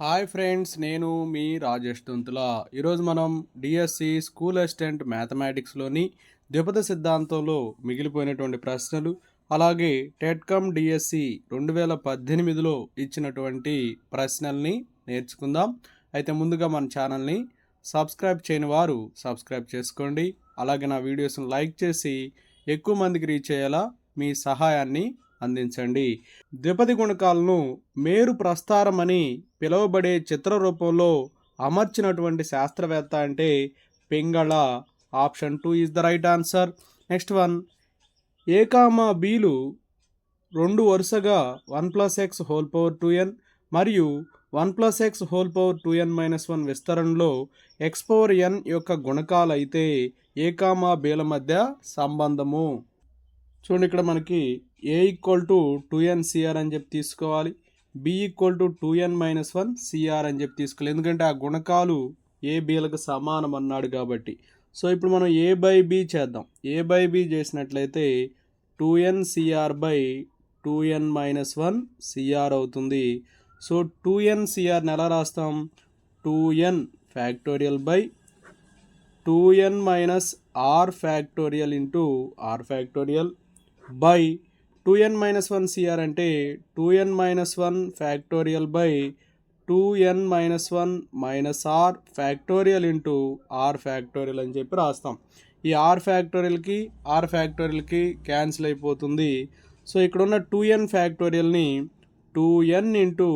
Hi friends నేను మీ రాజేష్ తుంతుల ఈరోజు మనం డిఎస్సి స్కూల్ అసిస్టెంట్ మ్యాథమెటిక్స్లోని ద్విపద సిద్ధాంతంలో మిగిలిపోయినటువంటి ప్రశ్నలు అలాగే టెట్కమ్ డిఎస్సి రెండు వేల పద్దెనిమిదిలో ఇచ్చినటువంటి ప్రశ్నల్ని నేర్చుకుందాం. అయితే ముందుగా మన ఛానల్ని సబ్స్క్రైబ్ చేయని వారు సబ్స్క్రైబ్ చేసుకోండి. అలాగే నా వీడియోస్ని లైక్ చేసి ఎక్కువ మందికి రీచ్ అయ్యేలా మీ సహాయాన్ని అందించండి. ద్విపది గుణకాలను మేరు ప్రస్తారం అని పిలువబడే చిత్ర రూపంలో అమర్చినటువంటి శాస్త్రవేత్త అంటే Pingala. Option two is the right answer. Next one. A comma బీలు రెండు వరుసగా one plus x whole power two n మరియు one plus x whole power two n minus one విస్తరణలో ఎక్స్ పవర్ ఎన్ యొక్క గుణకాలు అయితే ఏకామా బీల మధ్య సంబంధము. చూడండి ఇక్కడ మనకి a equal to two n CR అని చెప్పి తీసుకోవాలి. B equal to two n minus one CR అని చెప్పి తీసుకోవాలి. ఎందుకంటే ఆ గుణకాలు ఏ సమానం అన్నాడు కాబట్టి. సో ఇప్పుడు మనం ఏ బై బి చేద్దాం. ఏ బై బి చేసినట్లయితే two n CR by two n minus one CR అవుతుంది. సో టూ ఎన్ సిఆర్ని ఎలా రాస్తాం? Two n factorial by two n minus r factorial into r factorial by two n minus one CR అంటే two n minus one factorial by two n minus one minus r factorial into r factorial అని చెప్పి రాస్తాం. ఈ r ఫ్యాక్టోరియల్కి r ఫ్యాక్టోరియల్కి cancel అయిపోతుంది. So ఇక్కడ ఉన్న two n ఫ్యాక్టోరియల్ని two n into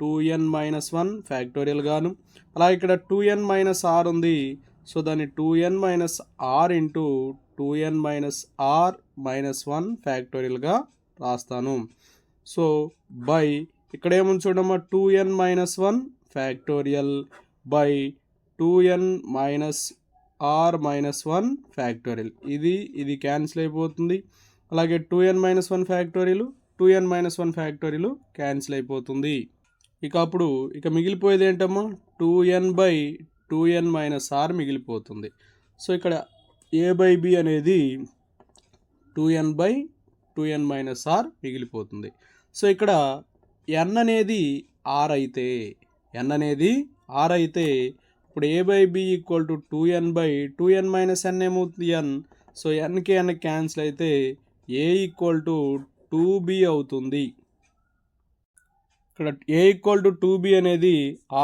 two n minus one factorial గాను అలా ఇక్కడ టూ ఎన్ మైనస్ ఆర్ ఉంది. సో దాన్ని two n minus r into two n minus r minus one ఫ్యాక్టోరియల్గా రాస్తాను. సో బై ఇక్కడ ఏముంది చూడమ్మా? Two n minus one factorial by two n minus r minus one factorial. ఇది ఇది cancel అయిపోతుంది. అలాగే two n minus one factorial two n minus one factorial cancel అయిపోతుంది. ఇక అప్పుడు ఇక మిగిలిపోయేది ఏంటమ్మా? Two n by two n minus r మిగిలిపోతుంది. సో ఇక్కడ ఏ బై బి అనేది two n by two n minus r మిగిలిపోతుంది. సో ఇక్కడ ఎన్ అనేది ఆర్ అయితే ఎన్ అనేది ఆర్ అయితే ఇప్పుడు a by b equal to two n by two n minus n ఏమవుతుంది ఎన్ సో ఎన్కి ఎన్ క్యాన్సిల్ అయితే a equal to two b అవుతుంది. ఇక్కడ a equal to two b అనేది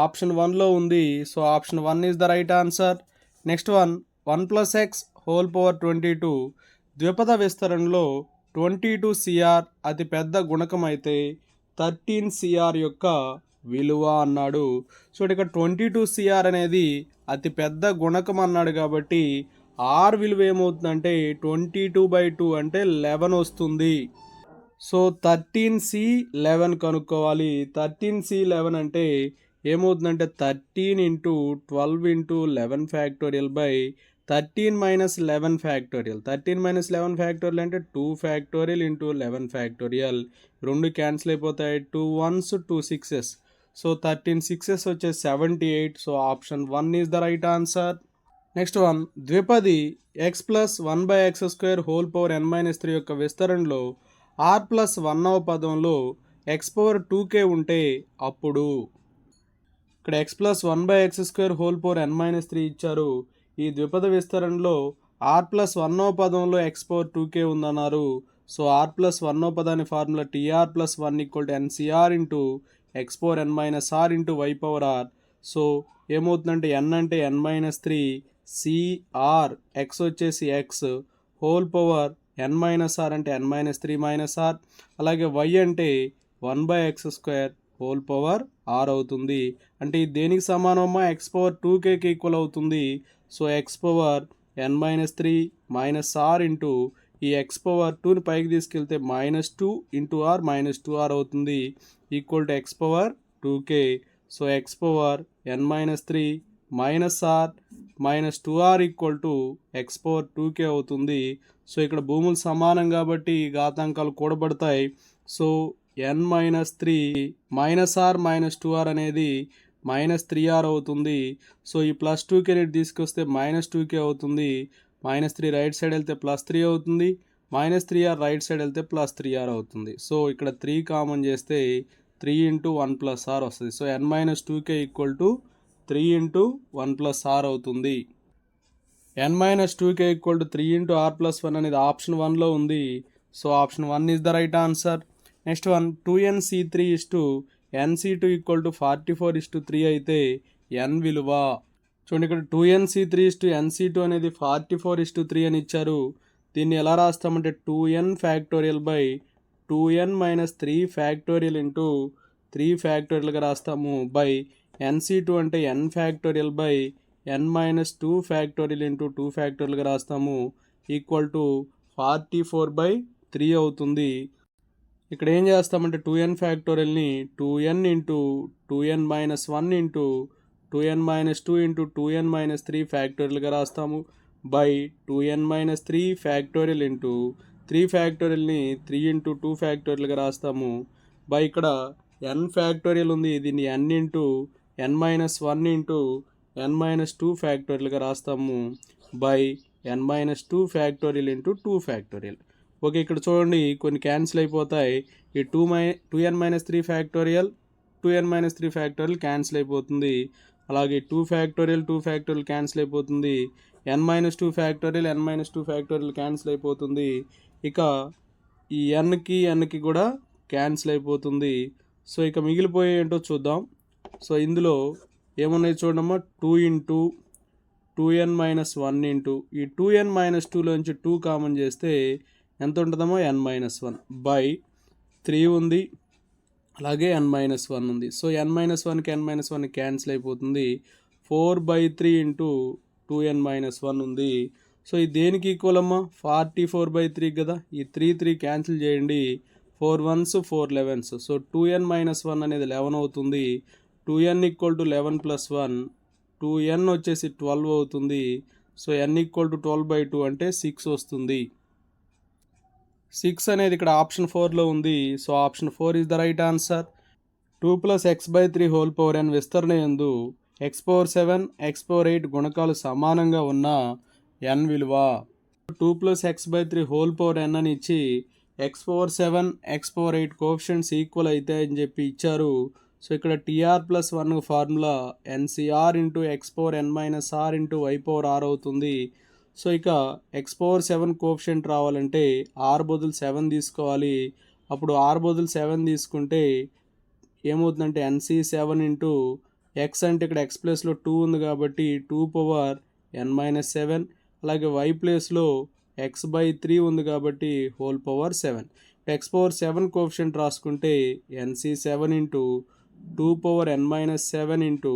ఆప్షన్ వన్లో ఉంది. So option one is the right answer next one one plus x whole power twenty two ద్విపద విస్తరణలో twenty two CR అతి పెద్ద గుణకం అయితే థర్టీన్ సిఆర్ యొక్క విలువ అన్నాడు. సో ఇక్కడ ట్వంటీ టూ సిఆర్ అనేది అతి పెద్ద గుణకం అన్నాడు కాబట్టి ఆర్ విలువ ఏమవుతుందంటే ట్వంటీ టూ బై టూ అంటే లెవెన్ వస్తుంది. సో థర్టీన్ సి లెవెన్ కనుక్కోవాలి. థర్టీన్ సి లెవెన్ అంటే ఏమవుతుందంటే thirteen into twelve into eleven factorial by thirteen minus eleven factorial. Thirteen minus eleven factorial అంటే two factorial into eleven factorial. రెండు cancel అయిపోతాయి. Two ones two sixes. So thirteen sixes వచ్చేసి seventy eight. So option one is the right answer. Next one. ద్విపది x plus one by x square whole power n minus three యొక్క విస్తరణలో are plus one అవ పదంలో X power two కే ఉంటే అప్పుడు. ఇక్కడ x plus one by x square whole power n minus three ఇచ్చారు. ఈ ద్విపద విస్తరణలో ఆర్ ప్లస్ వన్నో పదంలో ఎక్స్ పవర్ టూ కే ఉందన్నారు. సో ఆర్ ప్లస్ వన్నో పదాని formula TR plus one equal to NCR into x power n minus r into y power r so ఏమవుతుందంటే n అంటే n minus three CR x వచ్చేసి x whole power n minus r అంటే n minus three minus r అలాగే y అంటే one by x square whole power r అవుతుంది. అంటే ఇది దేనికి సమానమా ఎక్స్ పవర్ టూ కేకి ఈక్వల్ అవుతుంది. So x power n minus three minus r into ఈ ఎక్స్ పవర్ టూని పైకి తీసుకెళ్తే minus two into r minus two r అవుతుంది. Equal to x power two k so x power n minus three minus r minus two r equal to x power two k అవుతుంది. So ఇక్కడ భూములు సమానం కాబట్టి ఈ ఘాతాంకాలు కూడబడతాయి. So n minus three minus r minus two r అనేది minus three r అవుతుంది. So ఈ ప్లస్ టూ కే తీసుకొస్తే మైనస్ టూకే అవుతుంది. మైనస్ త్రీ రైట్ సైడ్ వెళ్తే ప్లస్ త్రీ అవుతుంది. Minus three r right side వెళ్తే ప్లస్ త్రీ ఆర్ అవుతుంది. So ఇక్కడ త్రీ కామన్ చేస్తే three into one plus r వస్తుంది. So n minus two k equal to three into one plus r అవుతుంది. N minus two k equal to three into r plus one అనేది option వన్లో ఉంది. So option one is the right answer next one two n C three is to NC two equal to forty four is to three అయితే n విలువ. చూడండి ఇక్కడ two NC three is to NC two అనేది forty four is to three అని ఇచ్చారు. దీన్ని ఎలా రాస్తామంటే two n factorial by two n minus three factorial into three ఫ్యాక్టోరియల్గా రాస్తాము. బై ఎన్సీ టూ అంటే n factorial by n minus two factorial into two ఫ్యాక్టోరియల్గా రాస్తాము. Equal to forty four by three అవుతుంది. ఇక్కడ ఏం చేస్తామంటే two n ఫ్యాక్టోరియల్ని two n into two n minus one into two n minus two into two n minus three ఫ్యాక్టోరియల్గా రాస్తాము. By two n minus three factorial into three ఫ్యాక్టోరియల్ని three into two ఫ్యాక్టోరియల్గా రాస్తాము. By ఇక్కడ n factorial ఉంది దీన్ని n into n minus one into n minus two ఫ్యాక్టోరియల్గా రాస్తాము. By n minus two factorial into two factorial okay ఇక్కడ చూడండి కొన్ని cancel అయిపోతాయి. ఈ two my two n minus three factorial two n minus three factorial cancel అయిపోతుంది. అలాగే two factorial two factorial cancel అయిపోతుంది. N minus two factorial n minus two factorial cancel అయిపోతుంది. ఇక ఈ ఎన్కి ఎన్కి కూడా క్యాన్సిల్ అయిపోతుంది. సో ఇక మిగిలిపోయే ఏంటో చూద్దాం. సో ఇందులో ఏమున్నాయి చూడమ్మా? Two into two n minus one into ఈ టూ ఎన్ మైనస్ టూలోంచి టూ కామన్ చేస్తే ఎంత ఉంటుందమ్మా n minus one by three ఉంది. అలాగే ఎన్ మైనస్ వన్ ఉంది. సో ఎన్ మైనస్ వన్కి ఎన్ మైనస్ వన్ క్యాన్సిల్ అయిపోతుంది. Four by three into two n minus one ఉంది. సో ఇది దేనికి ఈక్వల్ అమ్మా? ఫార్టీ ఫోర్ బై త్రీ కదా? ఈ త్రీ త్రీ క్యాన్సిల్ చేయండి. Four ones four elevens so two n minus one అనేది లెవెన్ అవుతుంది. Two n equal to eleven plus one two n వచ్చేసి ట్వెల్వ్ అవుతుంది. So n equal to twelve by two అంటే six వస్తుంది. Six అనేది ఇక్కడ option ఫోర్లో ఉంది. So option four is the right answer. Two plus x by three whole power n విస్తరణ ఎందు x power seven x power eight గుణకాలు సమానంగా ఉన్న ఎన్ విలువ. Two plus x by three whole power n అని ఇచ్చి x power seven x power eight coefficients equal అయితే అని చెప్పి ఇచ్చారు. సో ఇక్కడ TR plus one formula NCR into x power n minus r into y power r అవుతుంది. So ఇక x power seven coefficient రావాలంటే ఆర్ బదులు సెవెన్ తీసుకోవాలి. అప్పుడు ఆర్ బదులు సెవెన్ తీసుకుంటే ఏమవుతుందంటే ఎన్సి సెవెన్ ఇంటూ ఎక్స్ అంటే ఇక్కడ ఎక్స్ ప్లేస్లో టూ ఉంది కాబట్టి two power N minus seven అలాగే వై ప్లేస్లో ఎక్స్ బై త్రీ ఉంది కాబట్టి whole power seven X power seven coefficient రాసుకుంటే NC seven into two power N minus seven into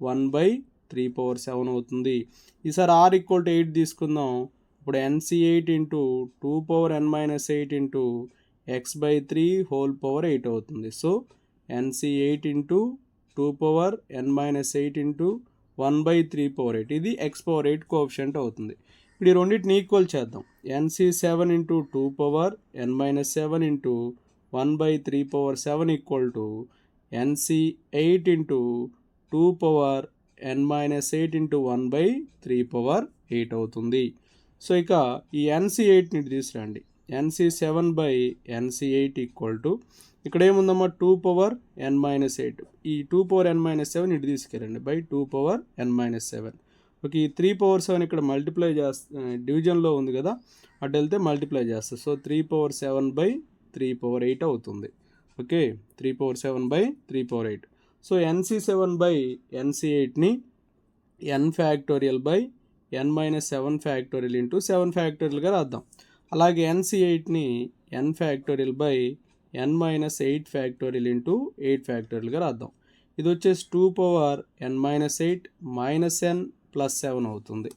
one by three power seven అవుతుంది. ఈసారి are equal to eight తీసుకుందాం. ఇప్పుడు NC eight into two power N minus eight into X by three whole power eight అవుతుంది. So NC eight into two power N minus eight into one by three power eight. ఇది X power eight coefficient అవుతుంది. ఇప్పుడు ఈ రెండింటిని equal చేద్దాం. NC seven into two power N minus seven into one by three power seven equal to NC eight into two power N minus eight into one by three power eight అవుతుంది. So ఇక ఈ NC ఎయిట్ని తీసుకురండి. NC seven by NC eight equal to ఇక్కడ ఏముందమ్మా? Two power N minus eight ఈ two power N minus seven ఇటు తీసుకెళ్ళండి. By two power N minus seven okay ఈ త్రీ పవర్ సెవెన్ ఇక్కడ మల్టిప్లై చేస్తా డివిజన్లో ఉంది కదా? అటు వెళ్తే మల్టిప్లై చేస్తుంది so three power seven by three power eight అవుతుంది. Okay three power seven by three power eight so NC seven by NC ఎయిట్ని N factorial by N minus seven factorial into seven ఫ్యాక్టోరియల్గా రాద్దాం. అలాగే NC ఎయిట్ని N factorial by N minus eight factorial into eight ఫ్యాక్టోరియల్గా రాద్దాం. ఇది వచ్చేసి two power N minus eight minus N plus seven అవుతుంది.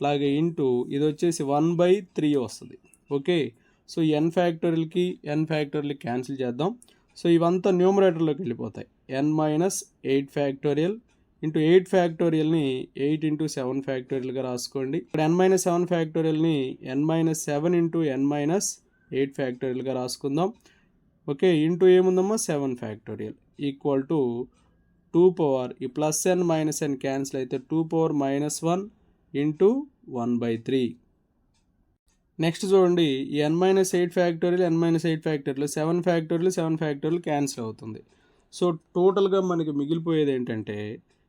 అలాగే into ఇది వచ్చేసి one by three వస్తుంది. ఓకే? సో ఎన్ ఫ్యాక్టోరియల్కి ఎన్ ఫ్యాక్టోరియల్కి క్యాన్సిల్ చేద్దాం. సో ఇవంతా న్యూమరేటర్లోకి వెళ్ళిపోతాయి. N minus eight factorial into eight ఫ్యాక్టోరియల్ని eight into seven ఫ్యాక్టోరియల్గా రాసుకోండి. ఇక్కడ ఎన్ minus seven ఫ్యాక్టోరియల్ని N minus seven into N minus eight ఫ్యాక్టోరియల్గా రాసుకుందాం. ఓకే ఇంటూ ఏముందమ్మా? Seven factorial equal to two power ఈ plus N minus N cancel అయితే two power minus one into one by three next చూడండి N minus eight factorial N minus eight factorial seven factorial seven factorial cancel అవుతుంది. So టోటల్గా మనకి మిగిలిపోయేది ఏంటంటే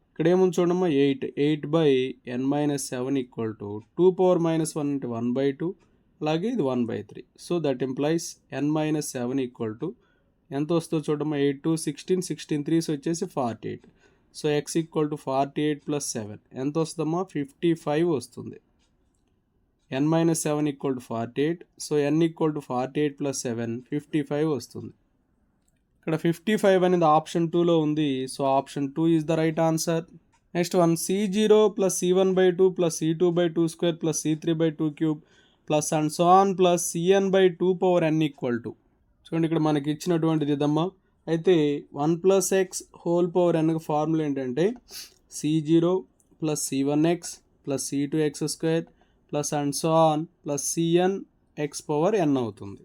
ఇక్కడ ఏముంది చూడమ్మా eight eight by N minus seven equal to two power minus one అంటే వన్ బై టూ అలాగే ఇది one by three. So that implies N minus seven equal to ఎంత వస్తుందో చూడమ్మా eight two sixteen sixteen threes వచ్చేసి forty eight. So X equal to forty eight plus seven. ఎంత వస్తుందమ్మా fifty five వస్తుంది. N minus seven equal to forty eight. So N equal to forty eight plus seven fifty five వస్తుంది. ఇక్కడ fifty five అనేది option టూలో ఉంది. So option two is the right answer next one C zero plus C one by two plus C two by two square plus C three by two cube plus and so on plus CN by two power N equal to చూడండి ఇక్కడ మనకి ఇచ్చినటువంటిది ఇదమ్మా. అయితే one plus X whole power N formula ఏంటంటే C zero plus C one X plus C two X square plus and so on plus CN X power N అవుతుంది.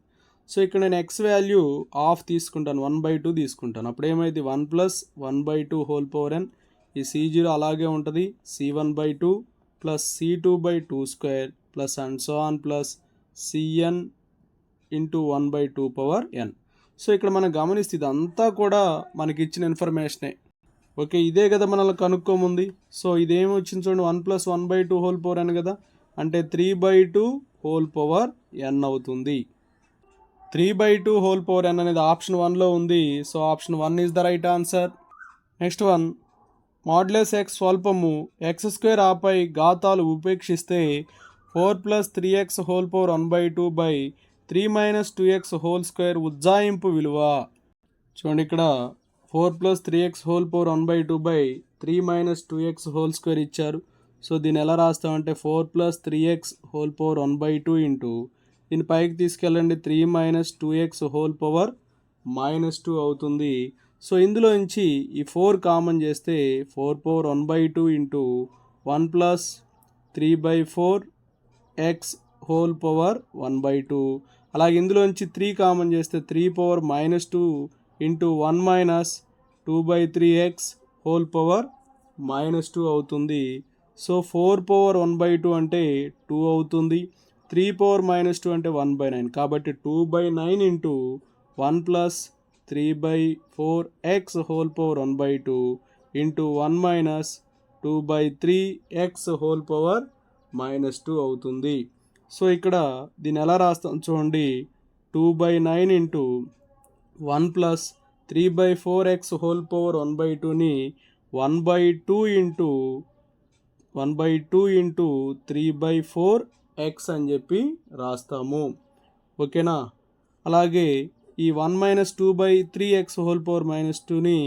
So ఇక్కడ నేను ఎక్స్ వాల్యూ ఆఫ్ తీసుకుంటాను one by two తీసుకుంటాను. అప్పుడు ఏమైంది? One plus one by two whole power N ఈ C zero అలాగే ఉంటుంది. C one by two plus C two by two square plus and so on plus CN into one by two power N so ఇక్కడ మనం గమనిస్తే ఇదంతా కూడా మనకి ఇచ్చిన ఇన్ఫర్మేషనే ఓకే ఇదే కదా మనల్ని కనుక్కోముంది. సో ఇదేమి వచ్చింది చూడండి one plus one by two whole power N కదా. అంటే three by two whole power N అవుతుంది. Three by two whole power N అనేది ఆప్షన్ వన్లో ఉంది. So option one is the right answer next one modulus X స్వల్పము X square ఆపై ఘాతాలు ఉపేక్షిస్తే four plus three X whole power one by two by three minus two X whole square ఉజ్జాయింపు విలువ. చూడండి ఇక్కడ four plus three X whole power one by two by three minus two X whole square ఇచ్చారు. So దీన్ని ఎలా రాస్తామంటే four plus three X whole power one by two into దీన్ని పైకి తీసుకెళ్ళండి. Three minus two X whole power minus two అవుతుంది. So ఇందులో నుంచి ఈ ఫోర్ కామన్ చేస్తే four power one by two into one plus three by four X whole power one by two. అలాగే ఇందులోంచి త్రీ కామన్ చేస్తే three power minus two into one minus two by three X whole power minus two అవుతుంది. So four power one by two అంటే two అవుతుంది. Three power minus two అంటే one by nine. కాబట్టి two by nine into one plus three by four X whole power one by two into one minus two by three X whole power minus two అవుతుంది. So ఇక్కడ దీన్ని ఎలా రాస్తాం చూడండి. Two by nine into one plus three by four X whole power one by టూని one by two into one by two into three by four X అని చెప్పి రాస్తాము. ఓకేనా? అలాగే ఈ one minus two by three X whole power minus టూని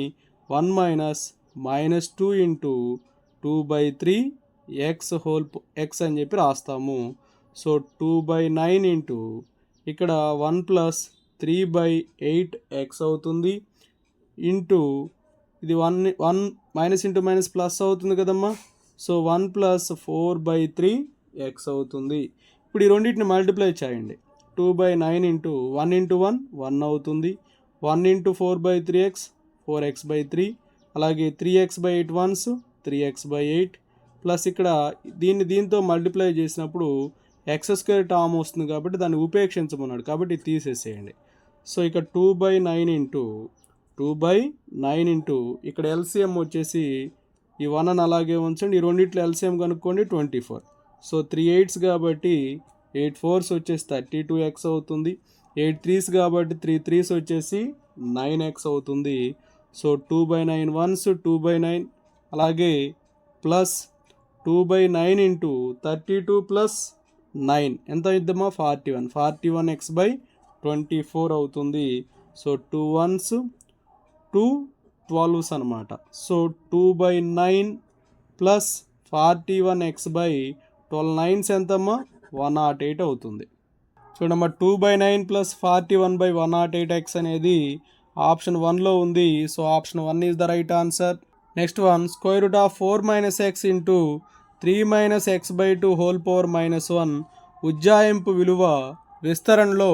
one minus minus two into two by three X whole X అని చెప్పి రాస్తాము. So two by nine into ఇక్కడ one plus three by eight X అవుతుంది. Into ఇది one one minus into minus plus అవుతుంది కదమ్మా. So one plus four by three X అవుతుంది. ఇప్పుడు ఈ రెండింటిని మల్టిప్లై చేయండి. Two by nine into one into one one అవుతుంది. One into four by three X four X by three అలాగే three X by eight ones three X by eight plus ఇక్కడ దీన్ని దీంతో మల్టిప్లై చేసినప్పుడు ఎక్స్ స్క్వేర్ టర్మ్ వస్తుంది కాబట్టి దాన్ని ఉపేక్షించమన్నాడు. కాబట్టి తీసేసేయండి. సో ఇక్కడ two by nine into two by nine into ఇక్కడ ఎల్సిఎం వచ్చేసి ఈ వన్ అని అలాగే ఉంచండి. ఈ రెండిట్లో ఎల్సిఎం కనుక్కోండి twenty four so three eights కాబట్టి ఎయిట్ ఫోర్స్ వచ్చేసి థర్టీ టూ ఎక్స్ అవుతుంది. ఎయిట్ త్రీస్ కాబట్టి త్రీ త్రీస్ వచ్చేసి నైన్ ఎక్స్ అవుతుంది. So two by nine ones two by nine అలాగే plus two by nine into thirty two plus nine. ఎంత అవుతుందమ్మా forty one. Forty one X by twenty four అవుతుంది. So two ones two twelves అనమాట so two by nine plus forty one X by twelve nines ఎంతమ్మా? One not eight అవుతుంది. చూడమ్మా two by nine plus forty one by one nought eight X అనేది option వన్లో ఉంది. So option one is the right answer. Next one square root of four minus X into three minus X by two whole power minus one ఉజ్జాయింపు విలువ విస్తరణలో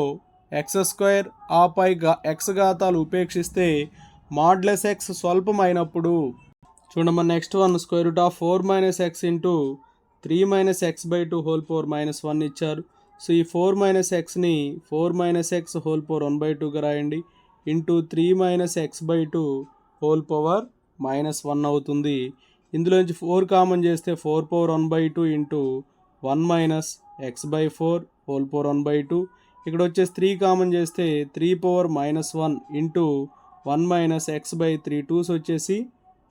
x square ఆపై గా x ఘాతాలు ఉపేక్షిస్తే మాడ్లెస్ ఎక్స్ స్వల్పమైనప్పుడు. చూడమ్మా next one square root of four minus X into three minus X by two whole power minus one ఇచ్చారు. సో ఈ four minus ఎక్స్ని four minus X whole power one by టూగా రాయండి. Into three minus X by two whole power minus one అవుతుంది. ఇందులోంచి four common చేస్తే four power one by two into one minus X by four whole power one by two. ఇక్కడ వచ్చేసి three common చేస్తే three power minus one into one minus X by three twos వచ్చేసి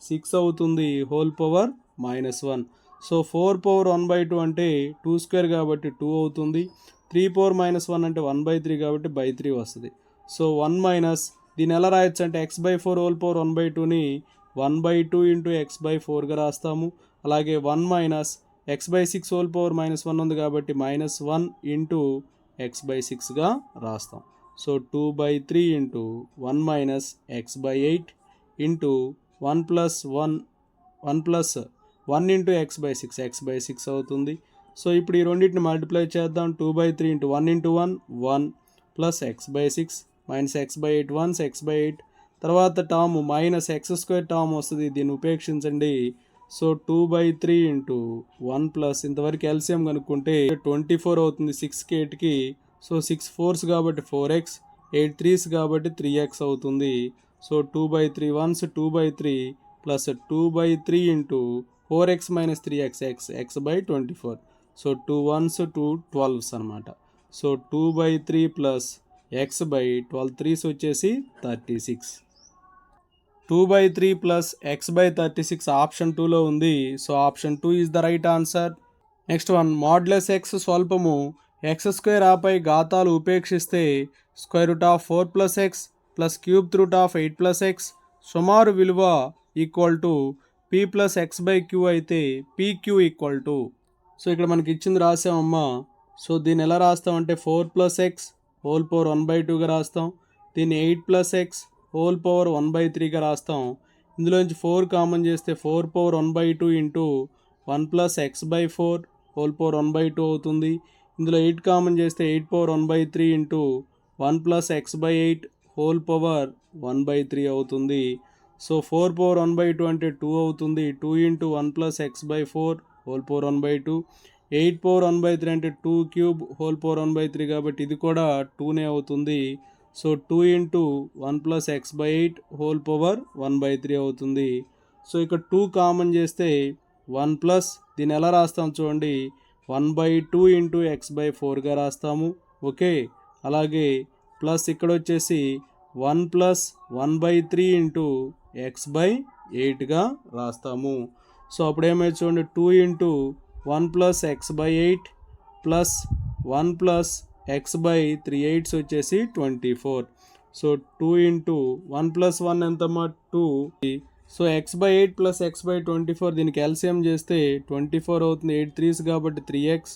six అవుతుంది whole power minus one. So four power one by two అంటే two square కాబట్టి two అవుతుంది. Three power minus one అంటే one by three కాబట్టి by three వస్తుంది. So one minus దీన్ని ఎలా రాయొచ్చు అంటే X by four whole power one by టూని one by two into X by ఫోర్గా రాస్తాము. అలాగే one minus x by six whole power minus one ఉంది కాబట్టి minus one into x by సిక్స్గా రాస్తాం. So two by three into one minus x by eight into one plus one one plus one into x by six x by six అవుతుంది. So ఇప్పుడు ఈ రెండింటిని multiply చేద్దాం. Two by three into one into one one plus x by six minus x by eight ones x by eight. తర్వాత term minus x square term వస్తుంది. దీన్ని ఉపేక్షించండి. So two by three into one plus ఇంతవరకు LCM కనుక్కుంటే twenty four అవుతుంది సిక్స్కి ఎయిట్కి so six fours కాబట్టి four x eight threes కాబట్టి త్రీ ఎక్స్ అవుతుంది. So two by three ones two by three plus two by three into four x minus three x x x by twenty four so two ones two twelves అనమాట so two by three plus x by twelve threes వచ్చేసి thirty six two by three plus x by thirty six option టూలో ఉంది. So option two is the right answer next one modulus x స్వల్పము. X square ఆపై ఘాతాలు ఉపేక్షిస్తే square root of four plus x plus cube root of eight plus x సుమారు విలువ equal to p plus x by q అయితే p q equal to so ఇక్కడ మనకి ఇచ్చింది రాసామమ్మా. So దీన్ని ఎలా రాస్తామంటే four plus x whole power one by టూగా రాస్తాం. దీన్ని eight plus x whole power one by త్రీగా రాస్తాం. ఇందులోంచి ఫోర్ కామన్ చేస్తే four power one by two into one plus x by four whole power one by two అవుతుంది. ఇందులో eight common చేస్తే eight power one by three into one plus x by eight whole power one by three అవుతుంది. So four power one by two అంటే two అవుతుంది. Two into one plus x by four whole power one by two eight power one by three అంటే two cube whole power one by three కాబట్టి ఇది కూడా టూనే అవుతుంది. So two into one plus x by eight whole power one by three అవుతుంది. So ఇక్కడ two common చేస్తే one plus దీన్ని ఎలా రాస్తాం చూడండి. One by two into x by ఫోర్గా రాస్తాము. ఓకే అలాగే ప్లస్ ఇక్కడ వచ్చేసి one plus one by three into x by ఎయిట్గా రాస్తాము. సో అప్పుడు ఏమైతే చూడండి two into one plus x by eight plus one plus x by three eights వచ్చేసి twenty four. So two into one plus one ఎంతమ్మా two. So x by eight plus x by twenty four దీనికి LCM చేస్తే twenty four అవుతుంది eight threes కాబట్టి three x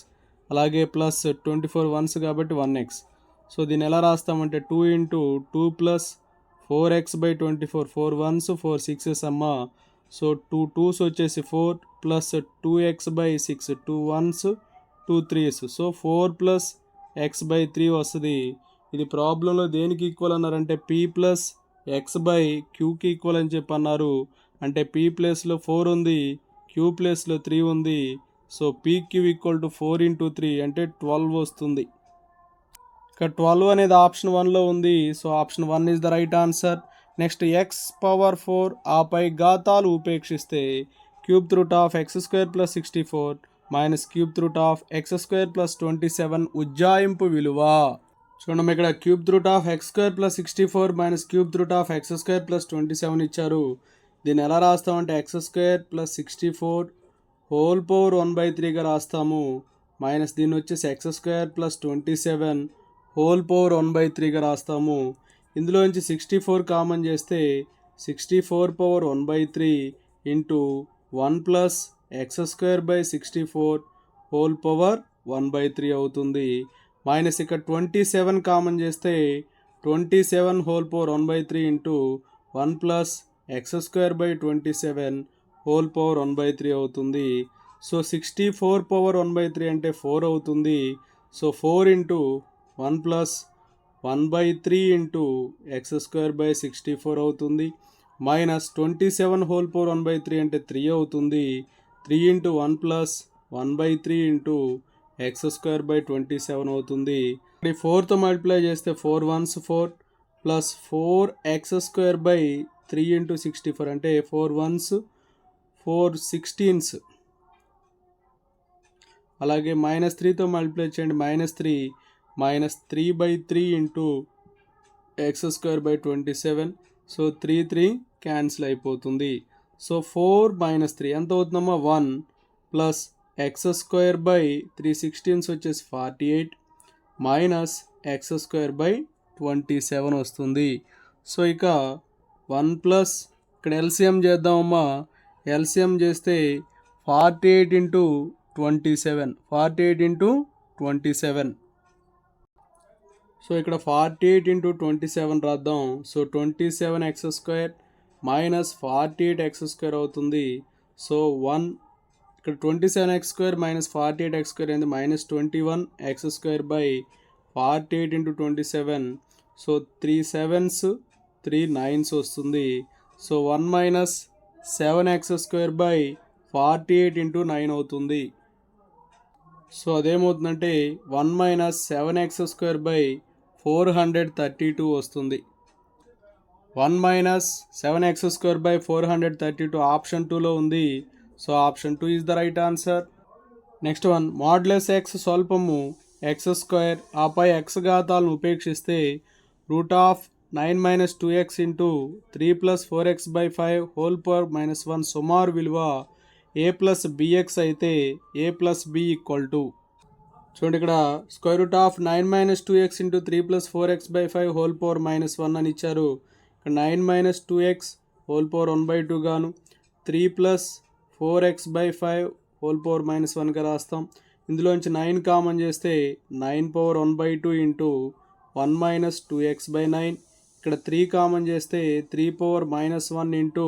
అలాగే plus twenty four ones కాబట్టి one x. So దీన్ని ఎలా రాస్తామంటే two into two plus four x by twenty four four ones four sixes అమ్మ. So two twos వచ్చేసి four plus two x by six two ones two threes so four plus x by three వస్తుంది. ఇది ప్రాబ్లంలో దేనికి equal అన్నారంటే P plus x by క్యూకి equal అని చెప్పి అన్నారు. అంటే పీ ప్లేస్లో ఫోర్ ఉంది క్యూ ప్లేస్లో త్రీ ఉంది. So p q equal to four into three అంటే ట్వెల్వ్ వస్తుంది. ఇక్కడ ట్వెల్వ్ అనేది ఆప్షన్ వన్లో ఉంది. So option one is the right answer next x power four ఆపై ఘాతాలు ఉపేక్షిస్తే cube root of x square plus sixty four minus cube root of x square plus twenty seven ఉజ్జాయింపు విలువ. చూడండి ఇక్కడ cube root of x square plus sixty four minus cube root of x square plus twenty seven ఇచ్చారు. దీన్ని ఎలా రాస్తామంటే x square plus sixty four whole power one by త్రీగా రాస్తాము. Minus దీన్ని వచ్చేసి x square plus twenty seven whole power one by త్రీగా రాస్తాము. ఇందులో నుంచి sixty four common చేస్తే sixty four power one by three into one plus x square by sixty four whole power one by three అవుతుంది. Minus ఇక్కడ twenty seven common చేస్తే twenty seven whole power one by three into one plus x square by twenty seven whole power one by three అవుతుంది. So sixty four power one by three అంటే four అవుతుంది. So four into one plus one by three into x square by sixty four అవుతుంది. Minus twenty seven whole power one by three అంటే three అవుతుంది. Three into one plus one by three into x square by twenty seven అవుతుంది. ఫోర్తో multiply చేస్తే four ones four plus four x square by three into sixty four అంటే four ones four sixteens. అలాగే minus త్రీతో multiply చేయండి. Minus three minus three by three into x square by twenty seven so three three cancel అయిపోతుంది. So four minus three ఎంత అవుతుందమ్మా? One plus x square by three sixteens వచ్చేసి forty eight minus x square by twenty seven వస్తుంది. So ఇక one plus ఇక్కడ LCM చేద్దామమ్మా LCM చేస్తే forty eight into twenty seven forty eight into twenty seven so ఇక్కడ forty eight into twenty seven రాద్దాం. So twenty seven x square minus forty eight x square అవుతుంది. So one ఇక్కడ twenty seven x square minus forty eight x square అయింది minus twenty one x square by forty eight into twenty seven so three sevens three nines వస్తుంది. So one minus seven x square by forty eight into nine అవుతుంది. So అదేమవుతుందంటే one minus seven x square by four hundred thirty two వస్తుంది. One minus seven x square by four hundred thirty two option టూలో ఉంది. So option two is the right answer. Next one modulus x స్వల్పము X square ఆపై x ఘాతాలను ఉపేక్షిస్తే root of nine minus two x into three plus four x by five whole power minus one సుమారు విలువ a plus b x అయితే a plus b equal to. చూడండి ఇక్కడ square root of nine minus two x into three plus four x by five whole power minus one అని ఇచ్చారు. ఇక్కడ nine minus two x whole power one by two గాను three plus four x by five whole power minus వన్గా రాస్తాం. ఇందులోంచి nine common చేస్తే nine power one by two into one minus two x by nine. ఇక్కడ three common చేస్తే three power minus one into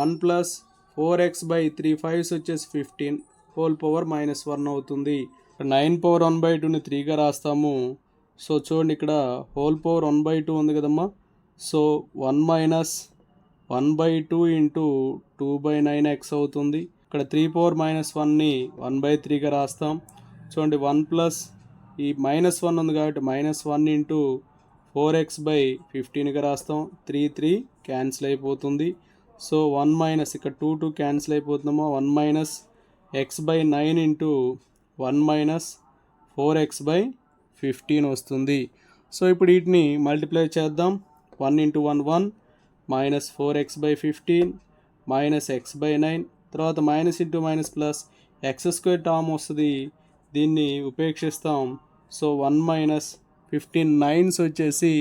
one plus four x by three fives వచ్చేసి fifteen whole power minus one అవుతుంది. Nine power one by టూని త్రీగా రాస్తాము. So చూడండి ఇక్కడ whole power one by two ఉంది కదమ్మా. So one minus one by two into two by nine x అవుతుంది. ఇక్కడ త్రీ పవర్ మైనస్ వన్ని వన్ బై త్రీగా రాస్తాం. చూడండి వన్ ప్లస్ ఈ మైనస్ వన్ ఉంది కాబట్టి minus one into four x by ఫిఫ్టీన్గా రాస్తాం. త్రీ త్రీ క్యాన్సిల్ అయిపోతుంది. సో వన్ మైనస్ ఇక్కడ two two cancel అయిపోతుందమ్మా. One minus x by nine into one minus four x by fifteen వస్తుంది. So ఇప్పుడు వీటిని multiply చేద్దాం. One into one one minus four x by fifteen minus x by nine. తర్వాత minus into minus plus x square term వస్తుంది. దీన్ని ఉపేక్షిస్తాం. So one minus fifteen nines వచ్చేసి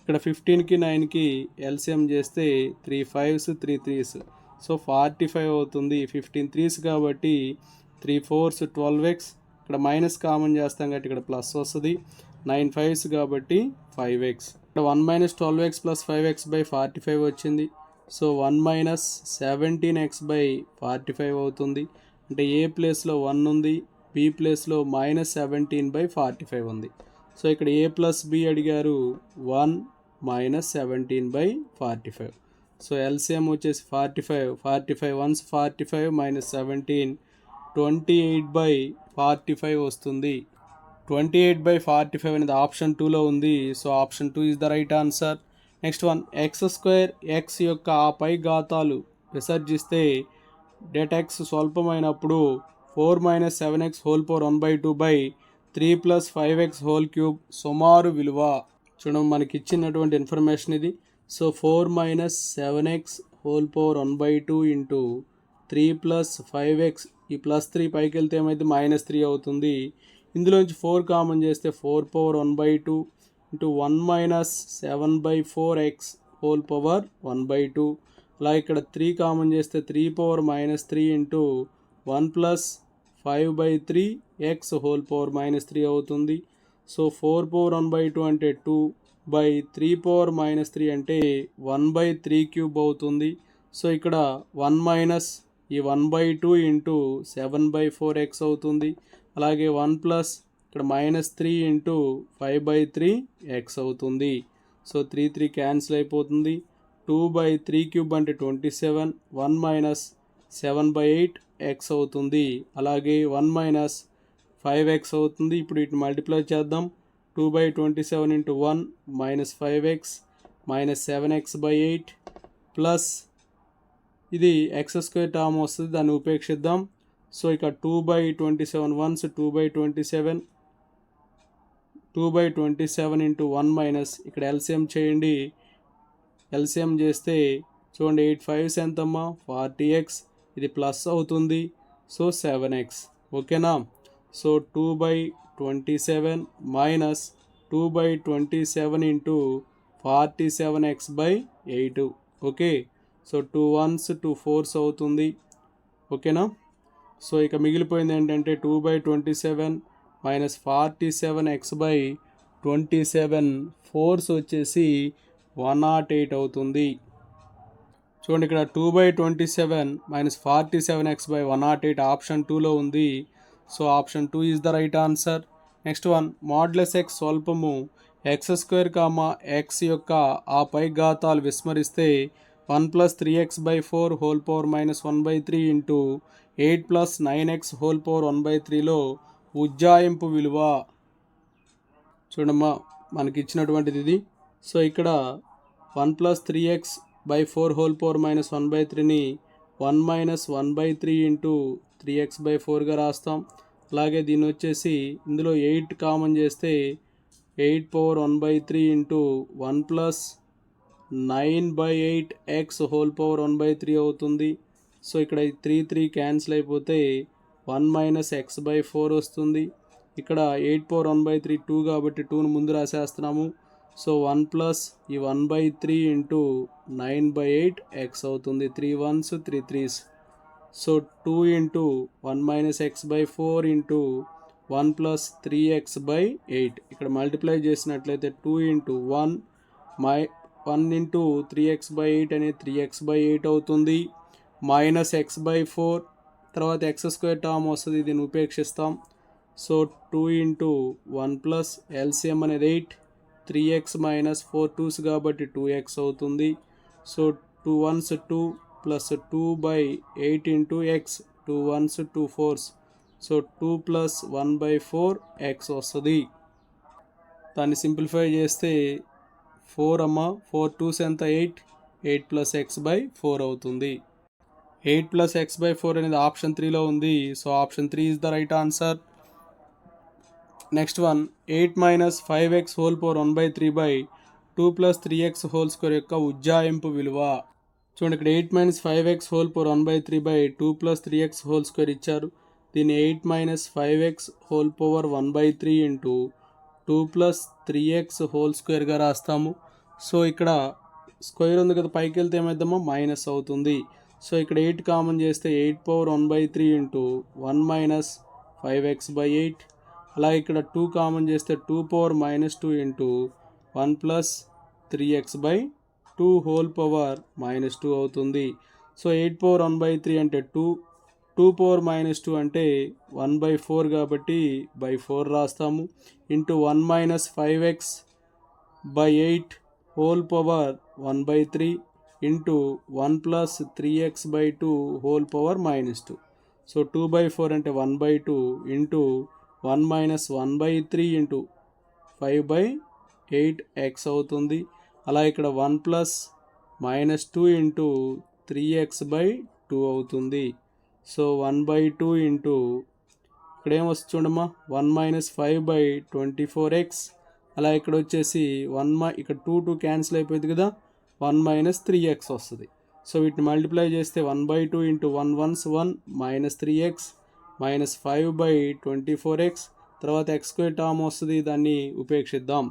ఇక్కడ ఫిఫ్టీన్కి నైన్కి ఎల్సిఎం చేస్తే three fives three threes. So forty five అవుతుంది. Fifteen threes కాబట్టి త్రీ ఫోర్స్ ట్వెల్వ్ ఎక్స్. ఇక్కడ మైనస్ కామన్ చేస్తాం కాబట్టి ఇక్కడ ప్లస్ వస్తుంది. నైన్ ఫైవ్స్ కాబట్టి ఫైవ్ ఎక్స్. ఇక్కడ one minus twelve x plus five x by forty five వచ్చింది. So one minus seventeen x by forty five అవుతుంది. అంటే ఏ ప్లేస్లో వన్ ఉంది బి ప్లేస్లో minus seventeen by forty five ఉంది. సో ఇక్కడ ఏ ప్లస్ బి అడిగారు? One minus seventeen by forty five. So LCM వచ్చేసి forty five forty five ones forty five minus seventeen twenty eight by forty five వస్తుంది. Twenty eight by forty five అనేది option టూలో ఉంది. So option two is the right answer. Next one x square x యొక్క ఆ పై ఘాతాలు విసర్జిస్తే డెట్ x స్వల్పమైనప్పుడు four minus seven x whole power one by two by three plus five x whole cube సుమారు విలువ. చూడండి మనకి ఇచ్చినటువంటి ఇన్ఫర్మేషన్ ఇది. So four minus seven x whole power one by two into three plus five x ఈ plus three పైకి వెళ్తే ఏమైతే మైనస్ త్రీ అవుతుంది? ఇందులోంచి ఫోర్ కామన్ చేస్తే four power one by two into one minus seven by four x whole power one by two. అలా ఇక్కడ three common చేస్తే three power minus three into one plus five by three x whole power minus three అవుతుంది. So four power one by two అంటే two by three power minus three అంటే one by three cube అవుతుంది. So ఇక్కడ one minus ఈ one by two into seven by four x అవుతుంది. అలాగే one plus ఇక్కడ minus three into five by three x అవుతుంది. So three three cancel అయిపోతుంది. Two by three cube అంటే twenty seven one minus seven by eight x అవుతుంది. అలాగే one minus five x అవుతుంది. ఇప్పుడు ఇటు మల్టిప్లై చేద్దాం. Two by twenty seven into one minus five x minus seven x by eight plus ఇది x square term వస్తుంది దాన్ని ఉపేక్షిద్దాం. సో ఇక two by twenty seven ones two by twenty seven two by twenty seven into one minus ఇక్కడ LCM చేయండి. LCM చేస్తే చూడండి eight fives ఎంతమ్మా? ఫార్టీ ఎక్స్ ఇది ప్లస్ అవుతుంది. సో సెవెన్ ఎక్స్ ఓకేనా? So two by twenty seven minus two by twenty seven into forty seven x by eight okay? So two ones two fours అవుతుంది. ఓకేనా? So ఇక మిగిలిపోయింది ఏంటంటే two by twenty seven minus forty seven x by twenty seven fours వచ్చేసి one not eight అవుతుంది. చూడండి ఇక్కడ two by twenty seven minus forty seven x by one nought eight option టూలో ఉంది. So option two is the right answer. Next one modulus x స్వల్పము X square comma X యొక్క ఆ పై ఘాతాలు విస్మరిస్తే one plus three x by four whole power minus one by three into eight plus nine x whole power one by త్రీలో ఉజ్జాయింపు విలువ. చూడమ్మా మనకి ఇచ్చినటువంటిది ఇది. సో ఇక్కడ one plus three x by four whole power minus one by త్రీని one minus one by three into three x by ఫోర్గా రాస్తాం. అలాగే దీన్ని వచ్చేసి ఇందులో ఎయిట్ కామన్ చేస్తే eight power one by three into one plus nine by eight x whole power one by three అవుతుంది. So ఇక్కడ three three cancel అయిపోతే one minus x by four వస్తుంది. ఇక్కడ eight power one by three two కాబట్టి టూను ముందు రాసేస్తున్నాము. So one plus ఈ one by three into nine by eight x అవుతుంది. Three ones three threes. So two into one minus x by four into one plus three x by eight. ఇక్కడ multiply చేసినట్లయితే two into one my one into three x by eight అనేది three X by eight అవుతుంది. Minus X by four తర్వాత x square term వస్తుంది. దీన్ని ఉపేక్షిస్తాం. So two into one plus LCM అనేది eight three x minus four twos కాబట్టి two X అవుతుంది. So two ones two plus two by eight into x two ones two fours. So two plus one by four x వస్తుంది. దాన్ని simplify చేస్తే four అమ్మ four twos ఎంత? Eight. Eight plus x by four అవుతుంది. Eight plus x by four అనేది option త్రీలో ఉంది. So option three is the right answer. Next one eight minus five x whole four one by three by two plus three x whole square యొక్క ఉజ్జాయింపు విలువ. చూడండి ఇక్కడ eight minus five x whole four one by three by two plus three x whole square ఇచ్చారు. దీన్ని eight minus five x whole power one by three into two plus three x whole స్క్వేర్గా రాస్తాము. So ఇక్కడ square ఉంది కదా పైకి వెళ్తే ఏమైద్దామో? Minus అవుతుంది. సో ఇక్కడ ఎయిట్ కామన్ చేస్తే eight power one by three into one minus five x by eight. అలాగే ఇక్కడ టూ కామన్ చేస్తే two power minus two into one plus three x by two whole power minus two అవుతుంది. So eight power one by three అంటే two two power minus two అంటే one by four కాబట్టి by four రాస్తాము. Into one minus five x by eight whole power one by three into one plus three x by two whole power minus two. So two by four అంటే one by two into one minus one by three into five by eight x అవుతుంది. అలా ఇక్కడ one plus minus two into three x by two అవుతుంది. So one by two into ఇక్కడ ఏమొస్తుంది చూడమ్మా one minus five by twenty four x. అలా ఇక్కడ వచ్చేసి వన్ మై ఇక్కడ టూ టూ క్యాన్సిల్ అయిపోయింది కదా? వన్ మైనస్ త్రీ ఎక్స్ వస్తుంది. సో వీటిని మల్టిప్లై చేస్తే one by two into one ones one minus three x minus five by twenty four x. తర్వాత ఎక్స్ స్క్వేర్ టర్మ్ వస్తుంది దాన్ని ఉపేక్షిద్దాం.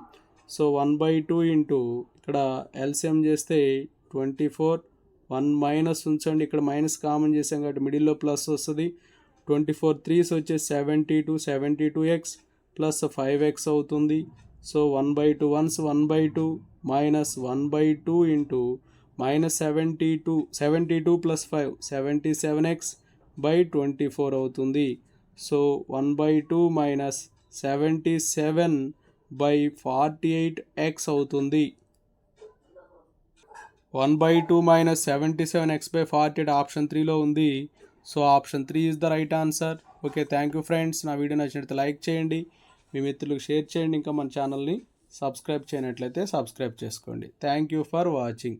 So one by two into ఇక్కడ LCM చేస్తే twenty four one minus ఉంచండి. ఇక్కడ minus common చేసాం కాబట్టి మిడిల్లో ప్లస్ వస్తుంది. ట్వంటీ ఫోర్ త్రీస్ వచ్చేసి seventy two seventy two x plus five x అవుతుంది. So one by two ones one by two minus one by two into minus seventy two seventy two plus five seventy seven x by twenty four అవుతుంది. So one by two minus seventy seven by forty eight x అవుతుంది. One by two minus seventy seven x by forty eight option త్రీలో ఉంది. So option three is the right answer. Okay thank you friends. నా video నచ్చినట్లయితే like చేయండి. మీ మిత్రులకు share చేయండి. ఇంకా మన ఛానల్ని సబ్స్క్రైబ్ చేయనట్లయితే సబ్స్క్రైబ్ చేసుకోండి. Thank you for watching.